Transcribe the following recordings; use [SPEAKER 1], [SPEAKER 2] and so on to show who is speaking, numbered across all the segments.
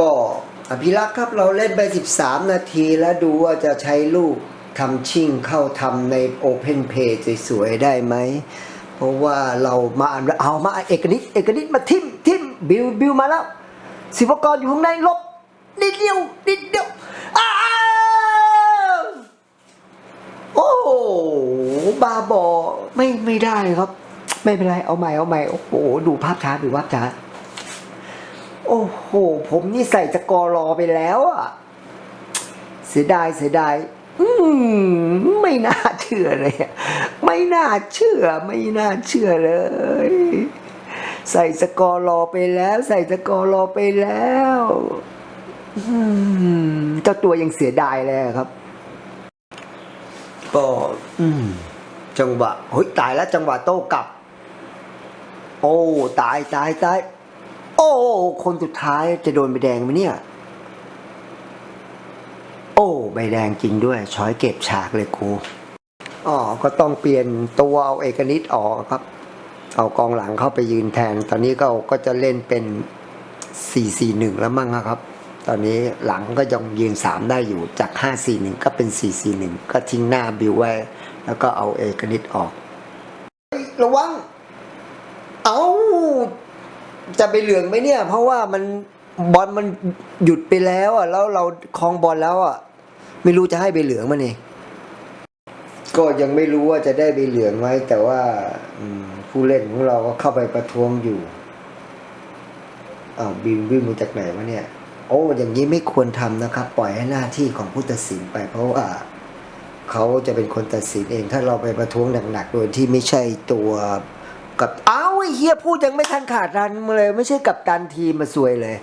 [SPEAKER 1] ก็อภิรักษ์ครับเราเล่นไป 13 นาทีแล้วดูว่าจะใช้ลูกทำชิ่งเข้าทำใน Open p a y สวยๆได้ไหม เพราะว่าเรามาเอามาเอกนิดเอกนิดมาทิมทิมบิวบิวมาแล้ว ศิวกรอยู่ข้างในลบนิดเดียวนิดเดียวอ้าโอ้บาบอไม่ไม่ได้ครับ ไม่เป็นไรเอาใหม่เอาใหม่โอ้โหดูภาพช้าดูภาพช้า โอ้โห ผมนี่ใส่สกอรอไปแล้วอะ เสียดายเสียดายอืมไม่น่าเชื่อเลย ไม่น่าเชื่อ ไม่น่าเชื่อเลย ใส่สกอรอไปแล้ว ใส่สกอรอไปแล้วอืมเจ้าตัวยังเสียดายเลยครับก็อืมจังหวะเฮ้ยตายแล้วจังหวะโต้กลับ โอ้ ตายตายตาย โอ้คนสุดท้ายจะโดนใบแดงไหมเนี่ย โอ้ใบแดงจริงด้วย ช้อยเก็บฉากเลยครูอ๋อก็ต้องเปลี่ยนตัวเอาเอกนิตออกครับ เอากองหลังเข้าไปยืนแทน ตอนนี้ก็ก็จะเล่นเป็น 4-4-1 แล้วมั้งครับ ตอนนี้หลังก็ยังยืน 3 ได้อยู่จาก 5-4-1 ก็เป็น 4-4-1 ก็ทิ้งหน้าบิวไว้ แล้วก็เอาเอกนิตออกระวัง เอา จะไปเหลืองไหมเนี่ย เพราะว่ามันบอลมันหยุดไปแล้วอะแล้วเราคลองบอลแล้วอะไม่รู้จะให้ไปเหลืองมันเองก็ยังไม่รู้ว่าจะได้ไปเหลืองไหมแต่ว่าผู้เล่นของเราก็เข้าไปประท้วงอยู่อ้าวบิวบิวมาจากไหนวะเนี่ย โอ้อย่างนี้ไม่ควรทำนะครับ ปล่อยให้หน้าที่ของผู้ตัดสินไป เพราะว่าเขาจะเป็นคนตัดสินเอง ถ้าเราไปประท้วงหนักๆโดยที่ไม่ใช่ตัวกับอ้า ไอ้เฮียพูดยังไม่ทันขาดรันมาเลย ไม่ใช่กับตันทีมมาซวยเลย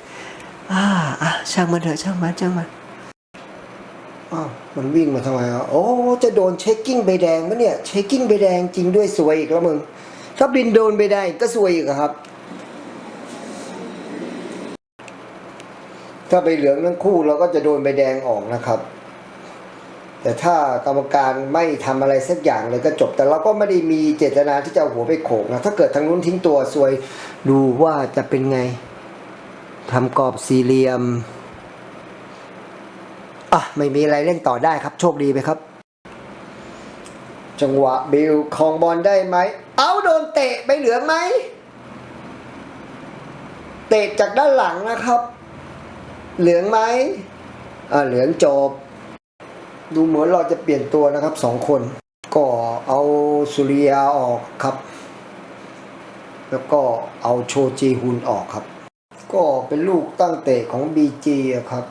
[SPEAKER 1] อ่าอะช่างมันเถอะช่างมันช่างมันอ้าวมันวิ่งมาทำไมอะโอ้จะโดนเช็คกิ้งใบแดงมะเนี่ยเช็คกิ้งใบแดงจริงด้วยสวยอีกแล้วมึง ถ้าบินโดนใบแดงก็สวยอีกอะครับ ถ้าใบเหลืองทั้งคู่เราก็จะโดนใบแดงออกนะครับ แต่ถ้ากรรมการไม่ทำอะไรสักอย่างเลยก็จบ แต่เราก็ไม่ได้มีเจตนาที่จะหัวไปโขกนะถ้าเกิดทางนู้นทิ้งตัวซวยดูว่าจะเป็นไงทำกรอบสี่เหลี่ยมอะไม่มีอะไรเล่นต่อได้ครับ โชคดีไปครับ จังหวะบิลคองบอลได้ไหม เอาโดนเตะใบเหลืองไหม เตะจากด้านหลังนะครับ เหลืองไหมอ่าเหลืองจบ ดูเหมือนเราจะเปลี่ยนตัวนะครับสองคน ก็เอาสุริยาออกครับ แล้วก็เอาโชจีฮุนออกครับ ก็เป็นลูกตั้งเตะของ BG อะครับ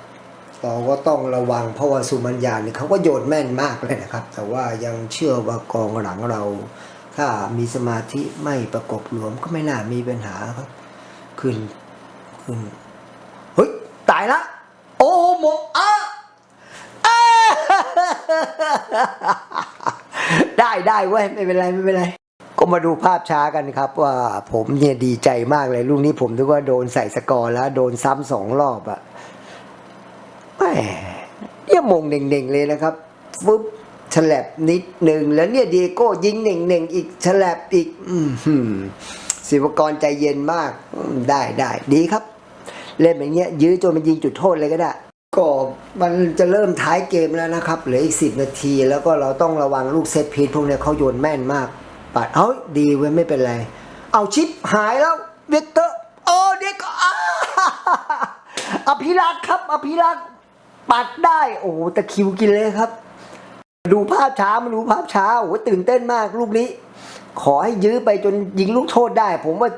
[SPEAKER 1] เราก็ต้องระวังเพราะว่าสุมัญญาเนี่ยเขาก็โยนแม่นมากเลยนะครับ แต่ว่ายังเชื่อว่ากองหลังเรา ถ้ามีสมาธิไม่ประกบรวมก็ไม่น่ามีปัญหาครับ ขึ้นขึ้นเฮ้ยตายละ โอ้โมอะอ่า ได้ได้เว้ยไม่เป็นไรไม่เป็นไร ก็มาดูภาพช้ากันครับ ว่าผมเนี่ยดีใจมากเลยลูกนี้ผมนึกว่าโดนใส่สกอร์แล้ว โดนซ้ำสองรอบอะแหมเนี่ยมงเน่งๆเลยนะครับฟึบฉลับนิดหนึ่งแล้วเนี่ยเดีโก้ยิงเน่งๆอีกฉลับอีก อืศิวกรใจเย็นมากได้ได้ดีครับ เล่นแบบเนี้ยยื้อจนมันยิงจุดโทษเลยก็ได้ ก็มันจะเริ่มท้ายเกมแล้วนะครับเหลืออีกสิบนาที แล้วก็เราต้องระวังลูกเซตพีทพวกนี้เขาโยนแม่นมากปัดเอ้ยดีเว้ยไม่เป็นไร เอาชิปหายแล้วเวกเตอร์โอ้เด็กอภิรักษ์ครับ อภิรักษ์ปัดได้ โอ้ตะคิวกินเลยครับ ดูภาพช้ามาดูภาพช้าโอ้ตื่นเต้นมากลูกนี้ ขอให้ยื้อไปจนยิงลูกโทษได้ ผมว่า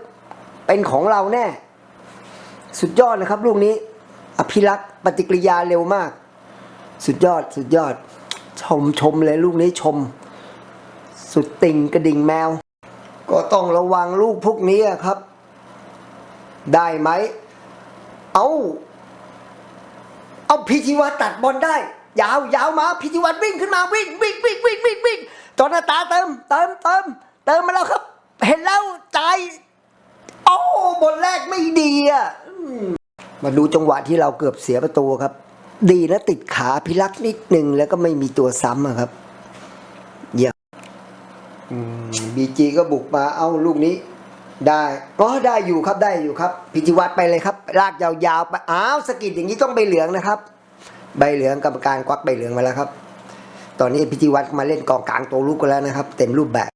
[SPEAKER 1] เป็นของเราแน่ สุดยอดนะครับลูกนี้ อภิรักษ์ปฏิกิริยาเร็วมาก สุดยอดสุดยอด ชมชมเลยลูกนี้ชม สุดติ่งกระดิ่งแมว ก็ต้องระวังลูกพวกนี้ครับ ได้ไหม เอาเอาพิธีวัตตัดบอลได้ ยาวยาวมาพิธีวัตวิ่งขึ้นมาวิ่งวิ่งวิ่งวิ่งวิ่งวิ่งจอนาตาเติมเติมเติมเติมมาแล้วครับ เห็นแล้วใจายโอ้บอลแรกไม่ดีอะ มาดูจังหวะที่เราเกือบเสียประตูครับ ดีนะติดขาพิรักษ์นิดหนึ่งแล้วก็ไม่มีตัวซ้ำอะครับเยี่ยมบีจีก็บุกมาเอาลูกนี้ ได้ก็ได้อยู่ครับได้อยู่ครับ พิจิวัตรไปเลยครับ ลากยาวๆไปอ้าวสะกิดอย่างนี้ต้องใบเหลืองนะครับ ใบเหลืองกรรมการควักใบเหลืองมาแล้วครับ ตอนนี้พิจิวัตรมาเล่นกองกลางตัวลุกกันแล้วนะครับ เต็มรูปแบบ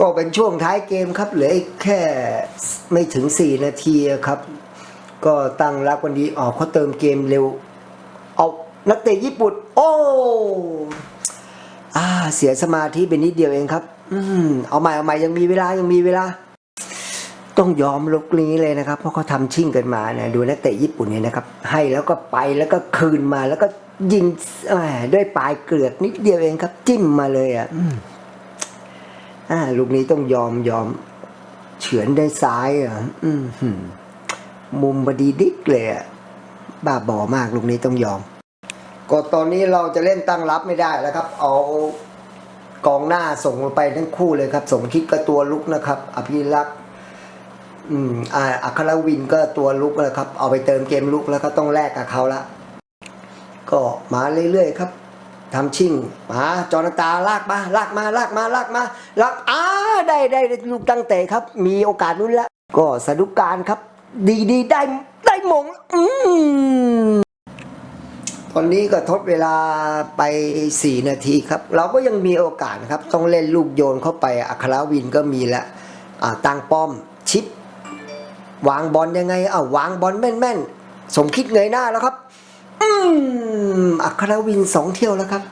[SPEAKER 1] ก็เป็นช่วงท้ายเกมครับเหลืออีกแค่ไม่ถึง 4 นาทีครับ ก็ตั้งรับวันนี้ออกเขาเติมเกมเร็ว เอานักเตะญี่ปุ่น โอ้อาเสียสมาธิไปนิดเดียวเองครับ อืมเอาใหม่เอาใหม่ยังมีเวลายังมีเวลา ต้องยอมลุกนี้เลยนะครับ เพราะเขาทำชิ่งกันมานะดูนักเตะญี่ปุ่นเนี่ยนะครับ ให้แล้วก็ไปแล้วก็คืนมาแล้วก็ยิงด้วยปลายเกลือกนิดเดียวเองครับ จิ้มมาเลยอะอ่าลูกนี้ต้องยอมยอมเฉือนได้ซ้ายอะ อืม มุมบดีดิกเลยอะบ้าบอมากลูกนี้ต้องยอม ก็ตอนนี้เราจะเล่นตั้งรับไม่ได้แล้วครับ เอากองหน้าส่งลงไปทั้งคู่เลยครับ สมคิดก็ตัวลุกนะครับ อภิรักษ์อืมอ่าอัครวินก็ตัวลุกนะครับ เอาไปเติมเกมลุกแล้วก็ต้องแลกกับเขาละก็มาเรื่อยๆครับทำชิ่งมาจอนาตาลากมาลากมาลากมาลากมาลากอ้าได้ได้ได้ลูกตั้งเตะครับ มีโอกาสลุ้นล้วก็สะดุกการครับ ดีดีๆได้ได้มง อืมตอนนี้ก็ทดเวลาไป 4 นาทีครับ เราก็ยังมีโอกาสครับ ต้องเล่นลูกโยนเข้าไปอัครวินก็มีแล้วอ่าตั้งป้อมชิป วางบอลยังไงอ้าวางบอลแม่นๆ สมคิดเงยหน้าแล้วครับ อืมอัครวินสองเที่ยวแล้วครับ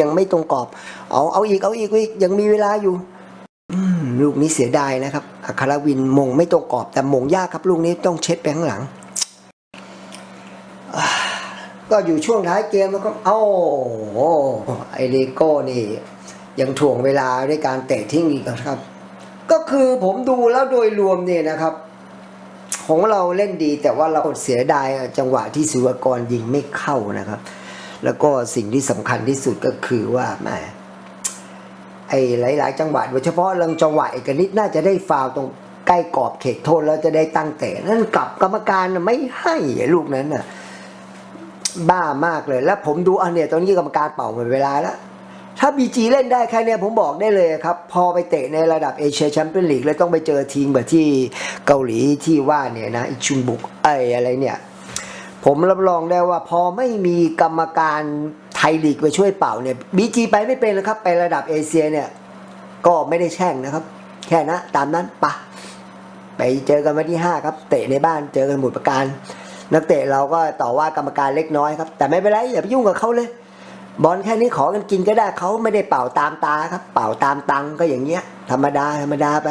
[SPEAKER 1] ยังไม่ตรงกรอบ เอาเอาอีกเอาอีกอีกยังมีเวลาอยู่ ลูกนี้เสียดายนะครับอัครวินมงไม่ตรงกรอบแต่มงยากครับลูกนี้ต้องเช็ดไปข้างหลัง ก็อยู่ช่วงท้ายเกมแล้วก็เอ้าโอ้ไอเลโก้นี่ ยังถ่วงเวลาด้วยการเตะทิ้งอีกนะครับ ก็คือผมดูแล้วโดยรวมเนี่ยนะครับ ของเราเล่นดีแต่ว่าเราเสียดายจังหวะที่ศิวากรยิงไม่เข้านะครับ แล้วก็สิ่งที่สำคัญที่สุดก็คือว่าแหม ไอ้หลาย ๆ จังหวะโดยเฉพาะเรื่องจังหวะเอกนิดน่าจะได้ฟาวตรงใกล้กรอบเขตโทษแล้วจะได้ตั้งเตะนั่นกลับกรรมการไม่ให้ลูกนั้นน่ะบ้ามากเลย แล้วผมดูอันเนี่ยตอนนี้กรรมการเป่าหมดเวลาแล้วถ้าบีจีเล่นได้แค่เนี้ยผมบอกได้เลยครับ พอไปเตะในระดับเอเชียแชมเปี้ยนลีกแล้วต้องไปเจอทีมแบบที่เกาหลีที่ว่าเนี่ยนะอิชุนบุกไออะไรเนี่ย ผมรับรองได้ว่าพอไม่มีกรรมการ ไทยลีกไปช่วยเป่าเนี่ยบีจีไปไม่เป็นแล้วครับ ไประดับเอเชียเนี่ยก็ไม่ได้แช่งนะครับ แค่นะตามนั้นปะไปเจอกันวันที่ห้าครับ เตะในบ้านเจอกันหมุดประการ นักเตะเราก็ต่อว่ากรรมการเล็กน้อยครับ แต่ไม่เป็นไรอย่าไปยุ่งกับเขาเลย บอลแค่นี้ขอกันกินก็ได้เขาไม่ได้เป่าตามตาครับ เป่าตามตังก็อย่างเงี้ย ธรรมดาธรรมดาไป